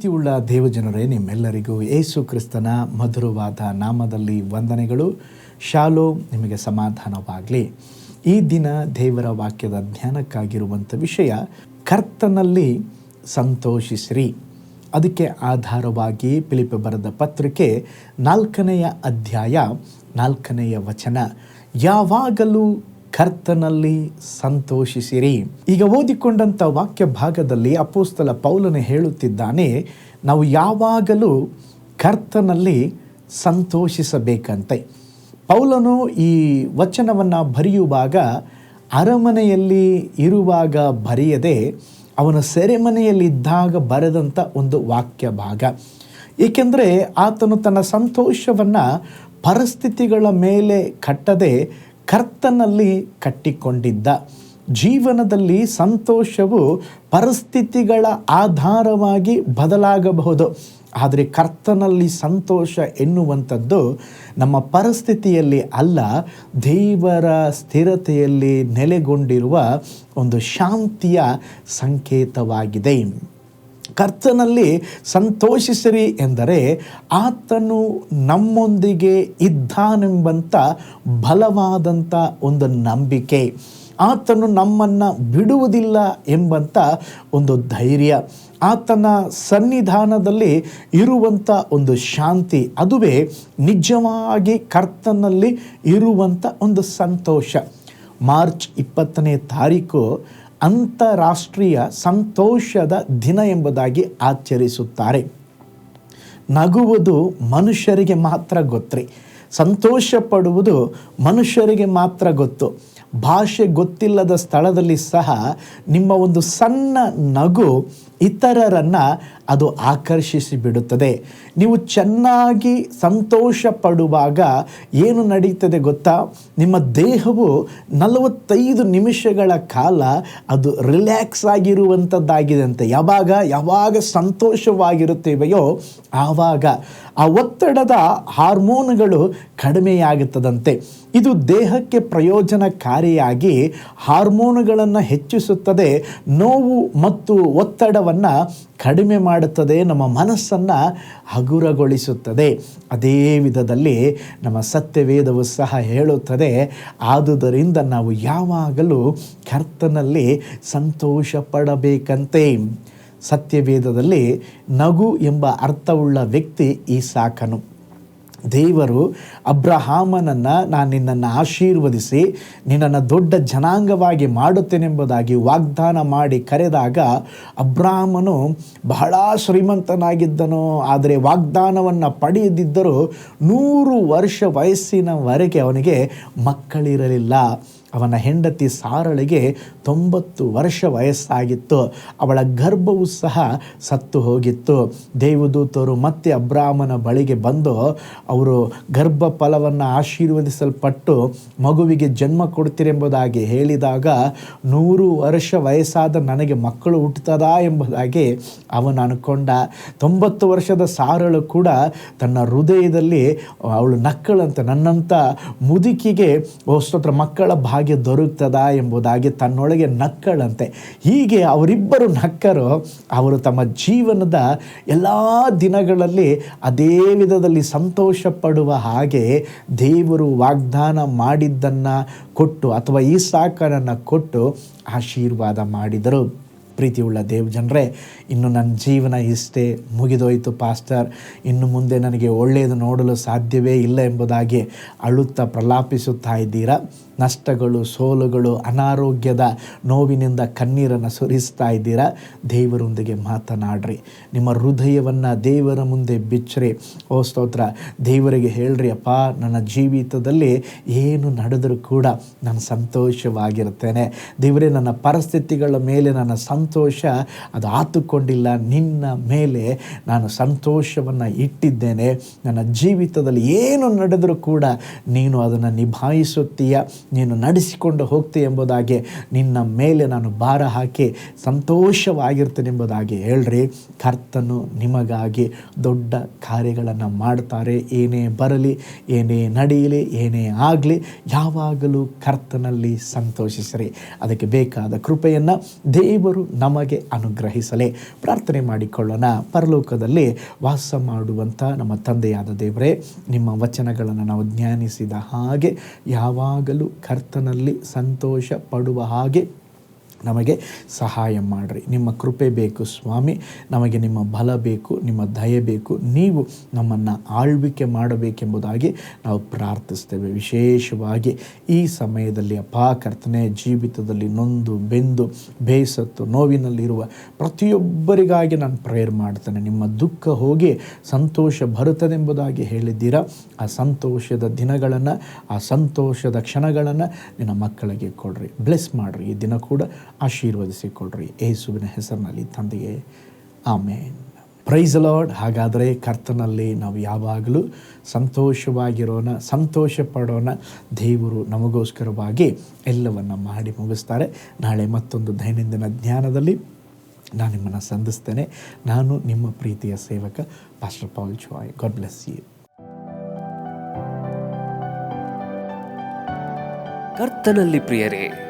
ಪ್ರೀತಿಯುಳ್ಳ ದೇವಜನರೇ, ನಿಮ್ಮೆಲ್ಲರಿಗೂ ಏಸು ಕ್ರಿಸ್ತನ ಮಧುರವಾದ ನಾಮದಲ್ಲಿ ವಂದನೆಗಳು. ಶಾಲೋ ನಿಮಗೆ ಸಮಾಧಾನವಾಗಲಿ. ಈ ದಿನ ದೇವರ ವಾಕ್ಯದ ಧ್ಯಾನಕ್ಕಾಗಿರುವಂಥ ವಿಷಯ, ಕರ್ತನಲ್ಲಿ ಸಂತೋಷಿಸಿರಿ. ಅದಕ್ಕೆ ಆಧಾರವಾಗಿ ಪಿಲಿಪೆ ಬರೆದ ಪತ್ರಿಕೆ ನಾಲ್ಕನೆಯ ಅಧ್ಯಾಯ ನಾಲ್ಕನೆಯ ವಚನ, ಯಾವಾಗಲೂ ಕರ್ತನಲ್ಲಿ ಸಂತೋಷಿಸಿರಿ. ಈಗ ಓದಿಕೊಂಡಂಥ ವಾಕ್ಯ ಭಾಗದಲ್ಲಿ ಅಪೋಸ್ತಲ ಪೌಲನೆ ಹೇಳುತ್ತಿದ್ದಾನೆ, ನಾವು ಯಾವಾಗಲೂ ಕರ್ತನಲ್ಲಿ ಸಂತೋಷಿಸಬೇಕಂತೆ. ಪೌಲನು ಈ ವಚನವನ್ನು ಬರೆಯುವಾಗ ಅರಮನೆಯಲ್ಲಿ ಇರುವಾಗ ಬರೆಯದೆ, ಅವನ ಸೆರೆಮನೆಯಲ್ಲಿದ್ದಾಗ ಬರೆದಂಥ ಒಂದು ವಾಕ್ಯ ಭಾಗ. ಏಕೆಂದರೆ ಆತನು ತನ್ನ ಸಂತೋಷವನ್ನು ಪರಿಸ್ಥಿತಿಗಳ ಮೇಲೆ ಕಟ್ಟದೆ ಕರ್ತನಲ್ಲಿ ಕಟ್ಟಿಕೊಂಡಿದ್ದ. ಜೀವನದಲ್ಲಿ ಸಂತೋಷವು ಪರಿಸ್ಥಿತಿಗಳ ಆಧಾರವಾಗಿ ಬದಲಾಗಬಹುದು. ಆದರೆ ಕರ್ತನಲ್ಲಿ ಸಂತೋಷ ಎನ್ನುವಂಥದ್ದು ನಮ್ಮ ಪರಿಸ್ಥಿತಿಯಲ್ಲಿ ಅಲ್ಲ, ದೇವರ ಸ್ಥಿರತೆಯಲ್ಲಿ ನೆಲೆಗೊಂಡಿರುವ ಒಂದು ಶಾಂತಿಯ ಸಂಕೇತವಾಗಿದೆ. ಕರ್ತನಲ್ಲಿ ಸಂತೋಷಿಸಿರಿ ಎಂದರೆ ಆತನು ನಮ್ಮೊಂದಿಗೆ ಇದ್ದಾನೆಂಬಂಥ ಬಲವಾದಂಥ ಒಂದು ನಂಬಿಕೆ. ಆತನು ನಮ್ಮನ್ನು ಬಿಡುವುದಿಲ್ಲ ಎಂಬಂಥ ಒಂದು ಧೈರ್ಯ. ಆತನ ಸನ್ನಿಧಾನದಲ್ಲಿ ಇರುವಂಥ ಒಂದು ಶಾಂತಿ, ಅದುವೇ ನಿಜವಾಗಿ ಕರ್ತನಲ್ಲಿ ಇರುವಂಥ ಒಂದು ಸಂತೋಷ. ಮಾರ್ಚ್ ಇಪ್ಪತ್ತನೇ ತಾರೀಕು ಅಂತಾರಾಷ್ಟ್ರೀಯ ಸಂತೋಷದ ದಿನ ಎಂಬುದಾಗಿ ಆಚರಿಸುತ್ತಾರೆ. ನಗುವುದು ಮನುಷ್ಯರಿಗೆ ಮಾತ್ರ ಗೊತ್ತ್ರಿ. ಸಂತೋಷ ಪಡುವುದು ಮನುಷ್ಯರಿಗೆ ಮಾತ್ರ ಗೊತ್ತು. ಭಾಷೆ ಗೊತ್ತಿಲ್ಲದ ಸ್ಥಳದಲ್ಲಿ ಸಹ ನಿಮ್ಮ ಒಂದು ಸಣ್ಣ ನಗು ಇತರರನ್ನು ಅದು ಆಕರ್ಷಿಸಿ ಬಿಡುತ್ತದೆ ನೀವು ಚೆನ್ನಾಗಿ ಸಂತೋಷ ಪಡುವಾಗ ಏನು ನಡೆಯುತ್ತದೆ ಗೊತ್ತಾ? ನಿಮ್ಮ ದೇಹವು ನಲವತ್ತೈದು ನಿಮಿಷಗಳ ಕಾಲ ಅದು ರಿಲ್ಯಾಕ್ಸ್ ಆಗಿರುವಂಥದ್ದಾಗಿದೆ ಅಂತ. ಯಾವಾಗ? ಯಾವಾಗ ಸಂತೋಷವಾಗಿರುತ್ತೇವೆಯೋ ಆವಾಗ. ಆ ಒತ್ತಡದ ಹಾರ್ಮೋನುಗಳು ಕಡಿಮೆಯಾಗುತ್ತದಂತೆ. ಇದು ದೇಹಕ್ಕೆ ಪ್ರಯೋಜನಕಾರಿಯಾಗಿ ಹಾರ್ಮೋನುಗಳನ್ನು ಹೆಚ್ಚಿಸುತ್ತದೆ, ನೋವು ಮತ್ತು ಒತ್ತಡವನ್ನು ಕಡಿಮೆ ಮಾಡುತ್ತದೆ, ನಮ್ಮ ಮನಸ್ಸನ್ನು ಹಗುರಗೊಳಿಸುತ್ತದೆ. ಅದೇ ವಿಧದಲ್ಲಿ ನಮ್ಮ ಸತ್ಯವೇದವು ಸಹ ಹೇಳುತ್ತದೆ, ಆದುದರಿಂದ ನಾವು ಯಾವಾಗಲೂ ಕರ್ತನಲ್ಲಿ ಸಂತೋಷ ಪಡಬೇಕಂತೆ ಸತ್ಯವೇದದಲ್ಲಿ ನಗು ಎಂಬ ಅರ್ಥವುಳ್ಳ ವ್ಯಕ್ತಿ ಈ ಸಾಕನು ದೇವರು, ಅಬ್ರಹಾಮನನ್ನು ನಾನು ನಿನ್ನನ್ನು ಆಶೀರ್ವದಿಸಿ, ನಿನ್ನನ್ನು ದೊಡ್ಡ ಜನಾಂಗವಾಗಿ ಮಾಡುತ್ತೇನೆಂಬುದಾಗಿ ವಾಗ್ದಾನ ಮಾಡಿ ಕರೆದಾಗ ಅಬ್ರಾಹ್ಮನು ಬಹಳ ಶ್ರೀಮಂತನಾಗಿದ್ದನು. ಆದರೆ ವಾಗ್ದಾನವನ್ನು ಪಡೆಯದಿದ್ದರೂ ನೂರು ವರ್ಷ ವಯಸ್ಸಿನವರೆಗೆ ಅವನಿಗೆ ಮಕ್ಕಳಿರಲಿಲ್ಲ. ಅವನ ಹೆಂಡತಿ ಸಾರಳಿಗೆ ತೊಂಬತ್ತು ವರ್ಷ ವಯಸ್ಸಾಗಿತ್ತು. ಅವಳ ಗರ್ಭವು ಸಹ ಸತ್ತು ಹೋಗಿತ್ತು. ದೇವದೂತರು ಮತ್ತೆ ಅಬ್ರಾಹ್ಮನ ಬಳಿಗೆ ಬಂದು ಅವರು ಗರ್ಭ ಫಲವನ್ನು ಆಶೀರ್ವದಿಸಲ್ಪಟ್ಟು ಮಗುವಿಗೆ ಜನ್ಮ ಕೊಡ್ತೀರೆಂಬುದಾಗಿ ಹೇಳಿದಾಗ, ನೂರು ವರ್ಷ ವಯಸ್ಸಾದ ನನಗೆ ಮಕ್ಕಳು ಹುಟ್ಟುತ್ತದಾ ಎಂಬುದಾಗಿ ಅವನು ಅನ್ಕೊಂಡ. ತೊಂಬತ್ತು ವರ್ಷದ ಸಾರಳು ಕೂಡ ತನ್ನ ಹೃದಯದಲ್ಲಿ ಅವಳು ನಕ್ಕಳಂತೆ ನನ್ನಂಥ ಮುದುಕಿಗೆ ಸ್ತೋತ್ರ ಮಕ್ಕಳ ದೊರಕ್ತದಾ ಎಂಬುದಾಗಿ ತನ್ನೊಳಗೆ ನಕ್ಕಳಂತೆ. ಹೀಗೆ ಅವರಿಬ್ಬರು ನಕ್ಕರು, ಅವರು ತಮ್ಮ ಜೀವನದ ಎಲ್ಲ ದಿನಗಳಲ್ಲಿ ಅದೇ ವಿಧದಲ್ಲಿ ಸಂತೋಷ ಪಡುವ ಹಾಗೆ ದೇವರು ವಾಗ್ದಾನ ಮಾಡಿದ್ದನ್ನು ಕೊಟ್ಟು ಅಥವಾ ಈ ಸಾಕರನ್ನು ಕೊಟ್ಟು ಆಶೀರ್ವಾದ ಮಾಡಿದರು. ಪ್ರೀತಿಯುಳ್ಳ ದೇವ್ ಜನರೇ, ಇನ್ನು ನನ್ನ ಜೀವನ ಇಷ್ಟೇ ಮುಗಿದೋಯಿತು ಪಾಸ್ಟರ್. ಇನ್ನು ಮುಂದೆ ನನಗೆ ಒಳ್ಳೆಯದು ನೋಡಲು ಸಾಧ್ಯವೇ ಇಲ್ಲ ಎಂಬುದಾಗಿ ಅಳುತ್ತಾ ಪ್ರಲಾಪಿಸುತ್ತಾ ಇದ್ದೀರಾ? ನಷ್ಟಗಳು, ಸೋಲುಗಳು, ಅನಾರೋಗ್ಯದ ನೋವಿನಿಂದ ಕಣ್ಣೀರನ್ನು ಸುರಿಸ್ತಾ ಇದ್ದೀರಾ? ದೇವರೊಂದಿಗೆ ಮಾತನಾಡ್ರಿ. ನಿಮ್ಮ ಹೃದಯವನ್ನು ದೇವರ ಮುಂದೆ ಬಿಚ್ಚ್ರಿ. ಓ ಸ್ತೋತ್ರ. ದೇವರಿಗೆ ಹೇಳ್ರಿ, ಅಪ್ಪ, ನನ್ನ ಜೀವಿತದಲ್ಲಿ ಏನು ನಡೆದರೂ ಕೂಡ ನಾನು ಸಂತೋಷವಾಗಿರ್ತೇನೆ. ದೇವರೇ, ನನ್ನ ಪರಿಸ್ಥಿತಿಗಳ ಮೇಲೆ ನನ್ನ ಸಂತೋಷ ಅದು ಆತುಕೊಂಡಿಲ್ಲ. ನಿನ್ನ ಮೇಲೆ ನಾನು ಸಂತೋಷವನ್ನು ಇಟ್ಟಿದ್ದೇನೆ. ನನ್ನ ಜೀವಿತದಲ್ಲಿ ಏನು ನಡೆದರೂ ಕೂಡ ನೀನು ಅದನ್ನು ನಿಭಾಯಿಸುತ್ತೀಯ. ನೀನು ನಡೆಸಿಕೊಂಡು ಹೋಗ್ತೀಯ ಎಂಬುದಾಗಿ ನಿನ್ನ ಮೇಲೆ ನಾನು ಭಾರ ಹಾಕಿ ಸಂತೋಷವಾಗಿರ್ತೇನೆ ಎಂಬುದಾಗಿ ಹೇಳ್ರಿ. ಕರ್ತನು ನಿಮಗಾಗಿ ದೊಡ್ಡ ಕಾರ್ಯಗಳನ್ನು ಮಾಡ್ತಾರೆ. ಏನೇ ಬರಲಿ, ಏನೇ ನಡೆಯಲಿ, ಏನೇ ಆಗಲಿ, ಯಾವಾಗಲೂ ಕರ್ತನಲ್ಲಿ ಸಂತೋಷಿಸಿರಿ. ಅದಕ್ಕೆ ಬೇಕಾದ ಕೃಪೆಯನ್ನು ದೇವರು ನಮಗೆ ಅನುಗ್ರಹಿಸಲಿ. ಪ್ರಾರ್ಥನೆ ಮಾಡಿಕೊಳ್ಳೋಣ. ಪರಲೋಕದಲ್ಲಿ ವಾಸ ಮಾಡುವಂಥ ನಮ್ಮ ತಂದೆಯಾದ ದೇವರೇ, ನಿಮ್ಮ ವಚನಗಳನ್ನು ನಾವು ಜ್ಞಾನಿಸಿದ ಹಾಗೆ ಯಾವಾಗಲೂ ಕರ್ತನಲ್ಲಿ ಸಂತೋಷ ಪಡುವ ಹಾಗೆ ನಮಗೆ ಸಹಾಯ ಮಾಡಿರಿ. ನಿಮ್ಮ ಕೃಪೆ ಬೇಕು ಸ್ವಾಮಿ. ನಮಗೆ ನಿಮ್ಮ ಬಲ ಬೇಕು, ನಿಮ್ಮ ದಯೆ ಬೇಕು. ನೀವು ನಮ್ಮನ್ನು ಆಳ್ವಿಕೆ ಮಾಡಬೇಕೆಂಬುದಾಗಿ ನಾವು ಪ್ರಾರ್ಥಿಸ್ತೇವೆ. ವಿಶೇಷವಾಗಿ ಈ ಸಮಯದಲ್ಲಿ ಅಪಾಕರ್ತನೆ ಜೀವಿತದಲ್ಲಿ ನೊಂದು, ಬೆಂದು, ಬೇಸತ್ತು, ನೋವಿನಲ್ಲಿರುವ ಪ್ರತಿಯೊಬ್ಬರಿಗಾಗಿ ನಾನು ಪ್ರೇಯರ್ ಮಾಡ್ತೇನೆ. ನಿಮ್ಮ ದುಃಖ ಹೋಗಿ ಸಂತೋಷ ಬರುತ್ತದೆಂಬುದಾಗಿ ಹೇಳಿದ್ದೀರಾ? ಆ ಸಂತೋಷದ ದಿನಗಳನ್ನು, ಆ ಸಂತೋಷದ ಕ್ಷಣಗಳನ್ನು ನಿನ್ನ ಮಕ್ಕಳಿಗೆ ಕೊಡ್ರಿ. ಬ್ಲೆಸ್ ಮಾಡಿರಿ. ಈ ದಿನ ಕೂಡ ಆಶೀರ್ವದಿಸಿಕೊಡ್ರಿ ಏಸುವಿನ ಹೆಸರಿನಲ್ಲಿ ತಂದೆಯೇ, ಆಮೇನ್. ಪ್ರೈಸ್ ಲಾರ್ಡ್ ಹಾಗಾದರೆ ಕರ್ತನಲ್ಲಿ ನಾವು ಯಾವಾಗಲೂ ಸಂತೋಷವಾಗಿರೋಣ ಸಂತೋಷ ಪಡೋಣ ದೇವರು ನಮಗೋಸ್ಕರವಾಗಿ ಎಲ್ಲವನ್ನು ಮಾಡಿ ಮುಗಿಸ್ತಾರೆ. ನಾಳೆ ಮತ್ತೊಂದು ದೈನಂದಿನ ಜ್ಞಾನದಲ್ಲಿ ನಾನು ನಿಮ್ಮನ್ನು ಸಂಧಿಸ್ತೇನೆ. ನಾನು ನಿಮ್ಮ ಪ್ರೀತಿಯ ಸೇವಕ ಪಾಸ್ಟರ್ ಪೌಲ್ ಚಾಯ್ ಗಾಡ್ ಬ್ಲೆಸ್ ಯು ಕರ್ತನಲ್ಲಿ ಪ್ರಿಯರೇ